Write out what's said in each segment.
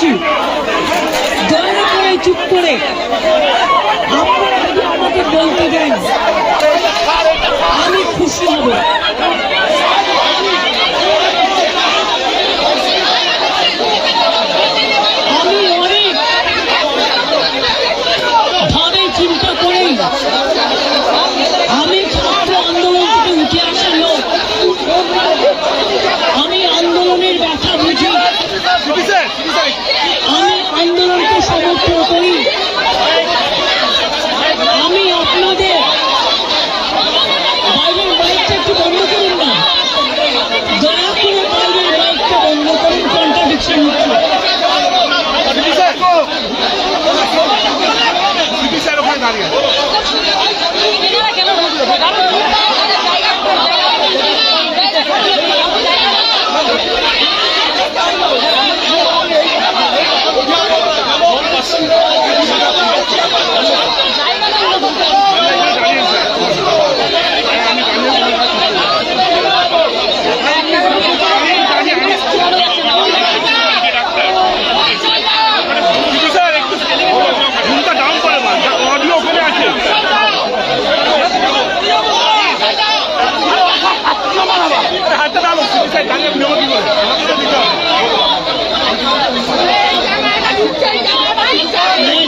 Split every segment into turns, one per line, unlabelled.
এসছি দয়া করে চুপ করে আপনারা যদি আমাকে বলতে দেন আমি খুশি হব আমি অনেক ভাবে চিন্তা করেই আমি ছাত্র আন্দোলন থেকে উঠে আসা লোক আমি আন্দোলনের ব্যথা বুঝি আমি আন্দোলনকে সমর্থন করি আমি আপনাদের বাইরের বাইকটা একটু বন্ধ করুন না দয়া করে বাইরের বাইকটা বন্ধ করুন কন্ট্রাডিকশন হচ্ছে
ওখানে দাঁড়িয়ে আছে। স্যার একটু ঘুমটা ডাউন করে দেন অডিও ওখানে আছে হাতটা ডালো স্যার দাঁড়িয়ে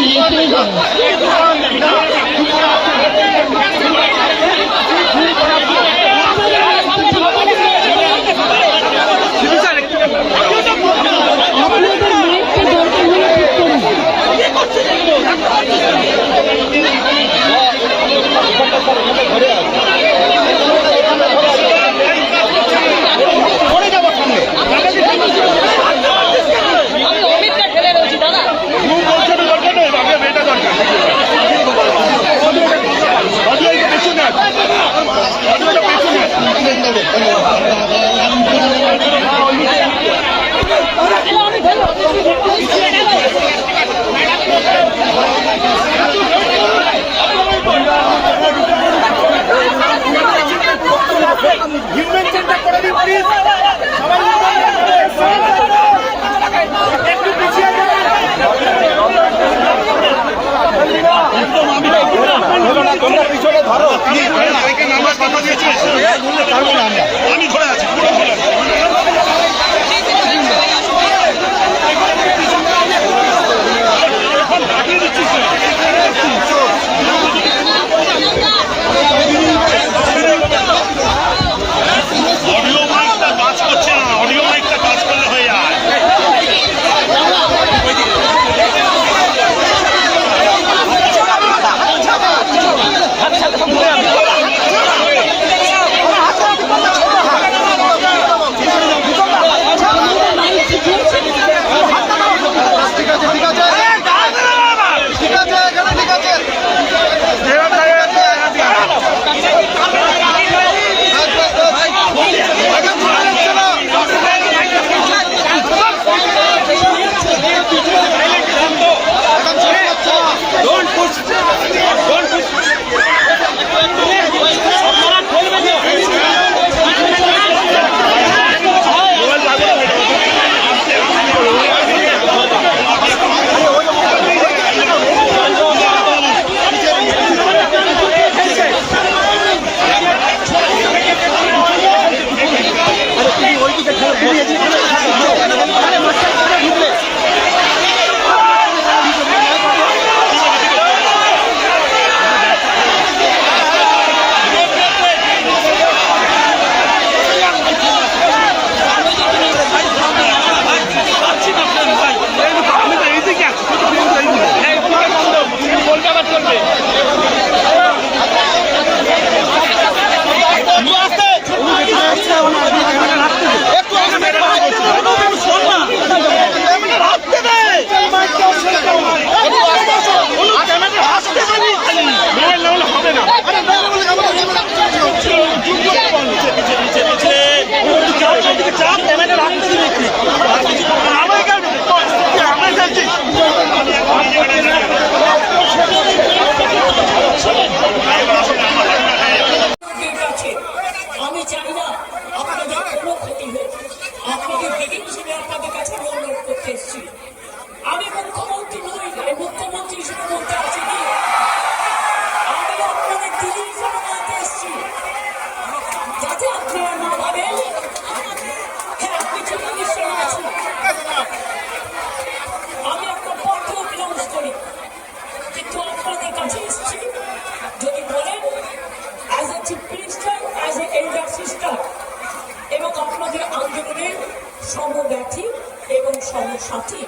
সাথী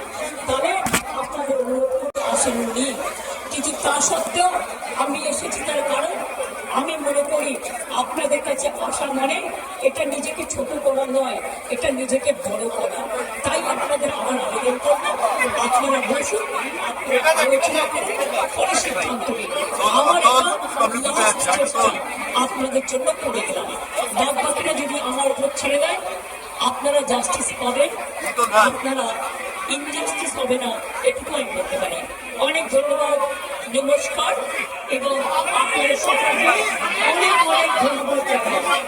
তবে আপনাদের অনুরোধ করে উনি কিন্তু তা সত্ত্বেও আমি এসেছি তার কারণ আমি মনে করি আপনাদের কাছে আসা মানে এটা নিজেকে ছোট করা নয়, এটা নিজেকে বড় করা। তাই আপনাদের আমার আবেদন করব। আপনারা বসুন, আপনারা পরে সিদ্ধান্ত আমার আপনাদের জন্য করে গেলাম বাদ যদি আমার উপর ছেড়ে দেয়, আপনারা জাস্টিস পাবেন। আপনারা ইনজাস্টিস হবে না এটুকু আমি বলতে পারি। অনেক ধন্যবাদ, নমস্কার, এবং আপনাদের সকলকে অনেক অনেক ধন্যবাদ জানাই।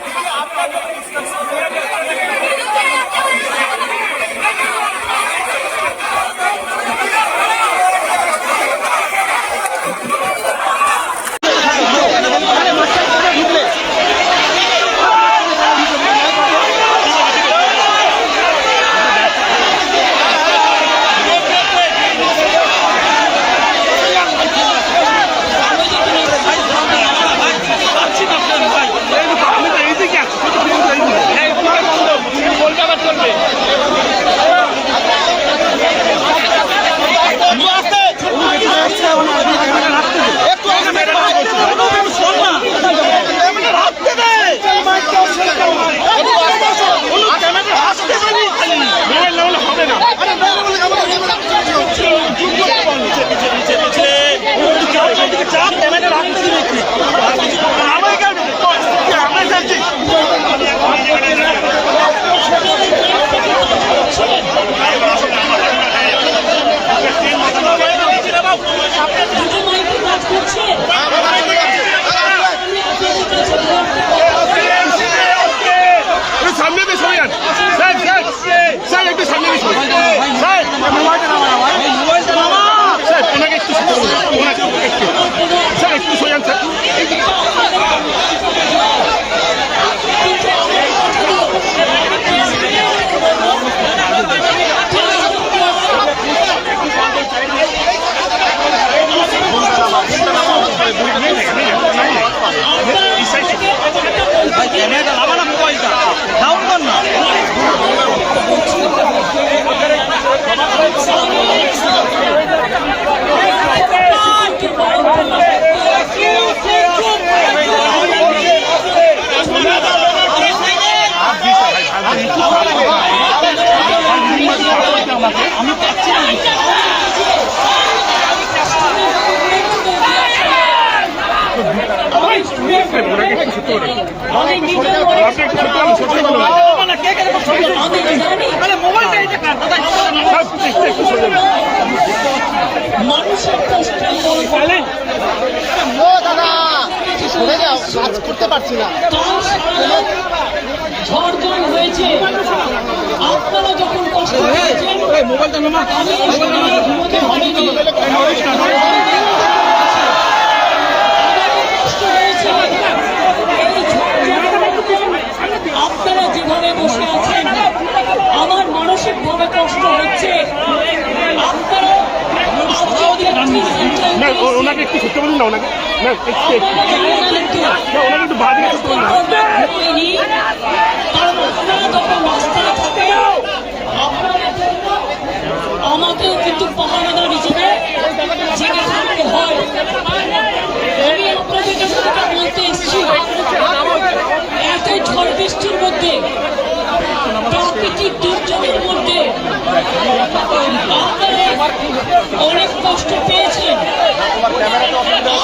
দাদা করতে পারছি না
হয়েছে আপনারা যখন আপনারা যেভাবে বসে আছেন আমার মানসিক ভাবে কষ্ট হচ্ছে, আপনারা
না ও- ওনাকে একটু সত্যি বলুন না ওনাকে না একটু একটু
আপনারা জানেন তো
না ওনাকে একটু বাদিকে সত্যি বলুন না
হয়নি কারণ আপনারা যখন রাস্তায় থাকে আপনাদের জন্য আমাকেও কিন্তু পাহারাদার হিসেবে জেগে থাকতে হয় আমি আপনাদের কাছে যেটা বলতে এসেছি এত ঝড় বৃষ্টির মধ্যে প্রাকৃতিক দুর্যোগের মধ্যে আপনারা অনেক কষ্ট পেয়েছেন আর কষ্ট না করে যদিও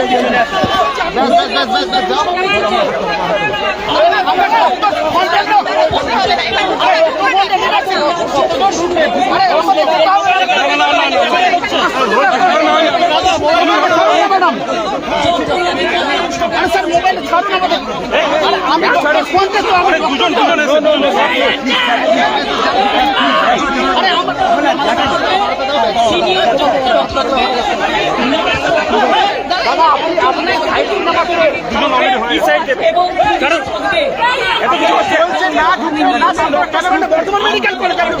সিনিয়র ডক্টর অথবা
দুজন অলরেডি হয়ে গেছে।
এবং কারণ থাকবে
এত কিছু হচ্ছে
বর্তমান মেডিকেল কলেজ
আছে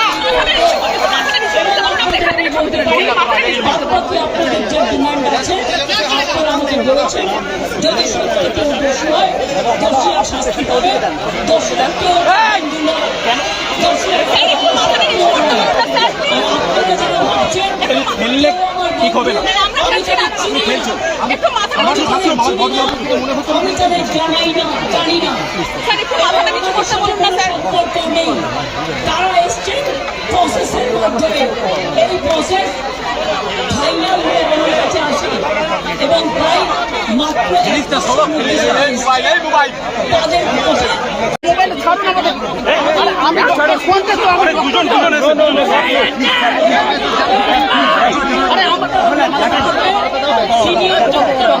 রেডি প্লিজ কি পয়েন্ট
আপনাদের যে ডিমান্ড আছে আপনারা আমাকে বলেছেন যদি সত্যি কেউ দোষী হয় দোষীরা শাস্তি পাবে দোষীরা কেউ ঠিক হবে না আমি তাদের জানাই না জানি না সম্পর্ক নেই তারা এসছে প্রসেসের মাধ্যমে এই প্রসেস ফাইনাল হয়ে আমার কাছে আসে এবং প্রায় মাত্র তাদের প্রসেস
দুজন দুজন এসে
সিনিয়র ডক্টর অথবা
দুজন অলরেডি হয়ে গেছে
এবং কারণ থাকবে
এত কিছু হচ্ছে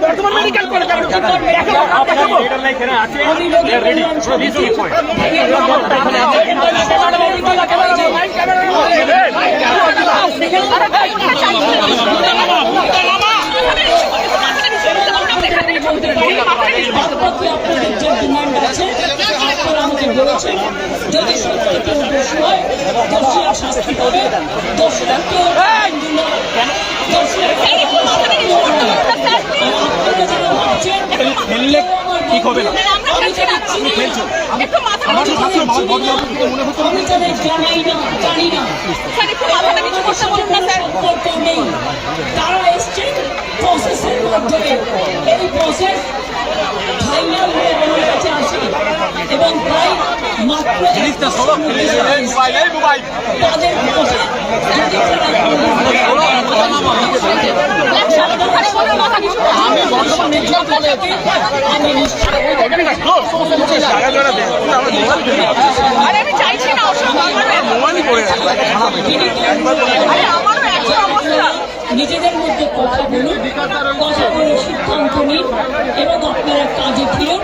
বর্তমান মেডিকেল কলেজ
লিডার লাইক এখানে আছে রেডি প্লিজ কি পয়েন্ট
আপনাদের যে ডিমান্ড আছে বলেছেন। যদি সত্যি কেউ দোষী হয় দোষীরা শাস্তি দোষীরা কেউ আপনারা ঠিক হবে না। আমি আমি তাদের না জানি না সম্পর্ক নেই। তারা এসছে প্রসেসের মাধ্যমে এই প্রসেস ফাইনাল হয়ে আমার কাছে আসে এবং প্রায় মাত্র তাদের
আরে আমি চাইছি না ওসব মোবাইলই করে আরে আমারও একই অবস্থা।
নিজেদের মধ্যে কথা বলুন কথা বলে সিদ্ধান্ত নিন এবং আপনারা কাজে ফিরুন।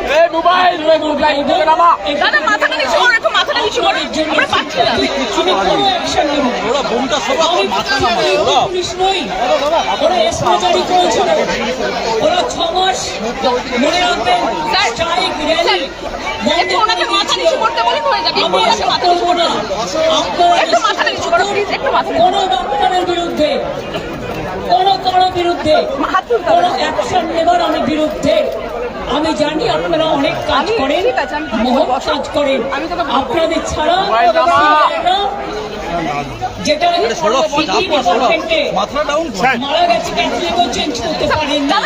পুলিশ নই। ওরা এসপি জারি করেছিল ওরা ছ মাস মনে রাখবেন স্ট্রাইক র্যালি।
হয়ে
কোনো ডক্টরের বিরুদ্ধে কোনো কারও বিরুদ্ধে। কোনো অ্যাকশন নেবার আমি বিরুদ্ধে। আমি জানি আপনারা অনেক কাজ করেন মহৎ কাজ করেন। আপনাদের ছাড়া যেটা মারা গেছে ক্যাথলিকও চেঞ্জ করতে পারেন না।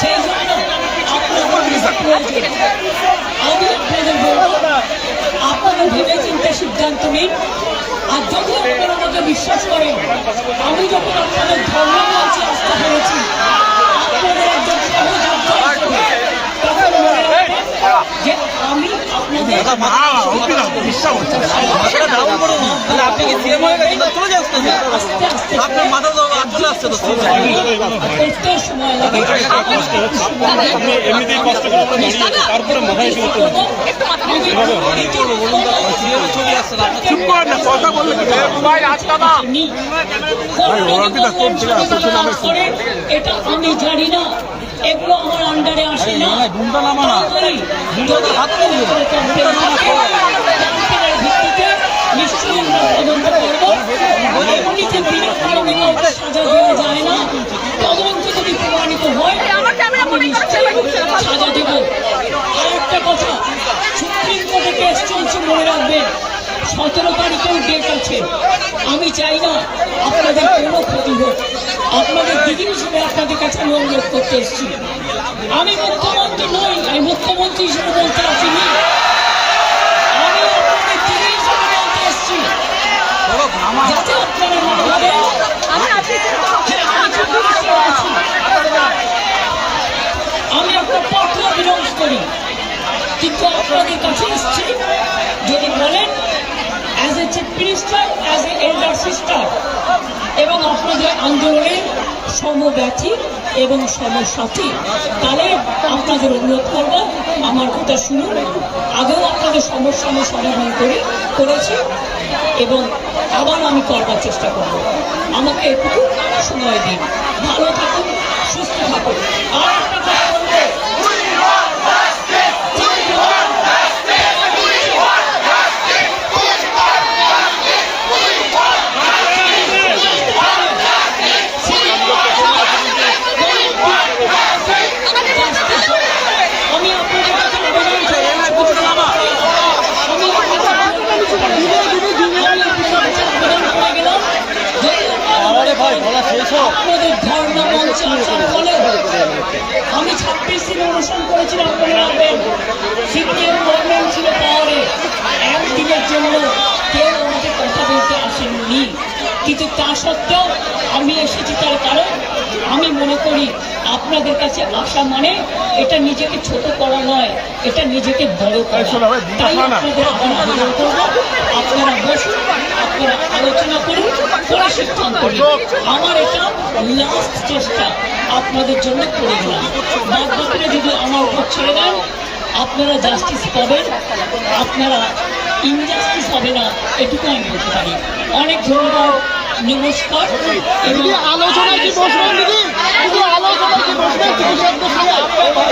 সেই জন্য আমি আপনাদের বলব আপনারা ভেবে চিন্তা সিদ্ধান্ত নিন। আর যদি আপনারা আমাকে বিশ্বাস করেন, আমি যখন আপনাদের ধর্ম মঞ্চে আসতে পেরেছি আপনাদের যে আমি আপনাদের
মাথাটা ডাউন করুন তাহলে আপনি কি সিএম হয়ে গেছেন? চলে
আস্তে
আপনার মাথা তো চলে আসছে তো
আপনি এমনিতেই কষ্ট করে দাঁড়িয়ে তারপরে মাথায় এসে উঠতে হচ্ছে।
একটু
আসছে
চুপ করেন না কথা বললে কি ভাই আজকা না
এটা আমি জানি না এগুলো আমার আন্ডারে আসে না যদি আপনাদের উপরে complaint থাকে, complaint-এর ভিত্তিতে নিশ্চয়ই আমরা তদন্ত করব এমনিতে বিনা কারণে কাউকে সাজা দেওয়া যায় না তদন্ত যদি প্রমাণিত হয়
আমার ক্যামেরা
আমি
মনে করছে,
নিশ্চয়ই
ঢুকছে না, ভালো।
সাজা দেব আর একটা কথা সুপ্রিম কোর্টে কেস চলছে মনে রাখবেন সতেরো তারিখেও ডেট আছে আমি চাই না আপনাদের কোনো ক্ষতি হোক আপনাদের দিদি হিসেবে আপনাদের কাছে আমি অনুরোধ করতে এসেছি। আমি মুখ্যমন্ত্রী নই আমি মুখ্যমন্ত্রী হিসেবে বলতে আসিনি আমি আপনাদের হিসেবে বলতে এসেছি। যাতে আপনারা মনে
আমি
একটা পত্র বিলম্ব করি। কিন্তু আপনাদের কাছে এসছি যদি বলেন as a chief minister as a elder sister এবং আপনাদের আন্দোলনের সমব্যথী এবং সমসাথী, তাহলে আপনাদের অনুরোধ করব, আমার কথা শুনুন। আগেও আপনাদের সমস্যা আমি সমাধান করে করেছি এবং আবার আমি করবার চেষ্টা করব। আমাকে একটু সময় দিন। ভালো থাকুন, সুস্থ থাকুন। আর বলব আমি আপনাদের কাছে আবেদন করি আমি আপনাদের কাছে আবেদন করে গেলাম যদি আপনাদের ধর্ণা মঞ্চে আসার ফলে আমি ছাব্বিশ দিন অনুষ্ঠান করেছিলাম মনে রাখবেন সিপিএম গভর্নমেন্ট ছিল পাওয়ারে একদিনের জন্য কেউ আমাকে কথা বলতে আসেননি কিন্তু তা সত্ত্বেও আমি এসেছি তার কারণ আমি মনে করি আপনাদের কাছে আসা মানে এটা নিজেকে ছোট করা নয় এটা নিজেকে বড় করা। তাই আপনাদের করব। আপনারা বসুন আপনারা আলোচনা করুন করে সিদ্ধান্ত আমার এটা লাস্ট চেষ্টা আপনাদের জন্য করে দিলাম। বাদ বাকিরা যদি আমার উপর ছেড়ে দেন আপনারা জাস্টিস পাবেন আপনারা ইনজাস্টিস হবে না এটুকু আমি বলতে পারি। অনেক ধন্যবাদ। নমস্কার। আলোচনায় কি বসবেন দিদি? দিদি আলোচনায় কি বসবেন চিকিৎসকদের সাথে আপনার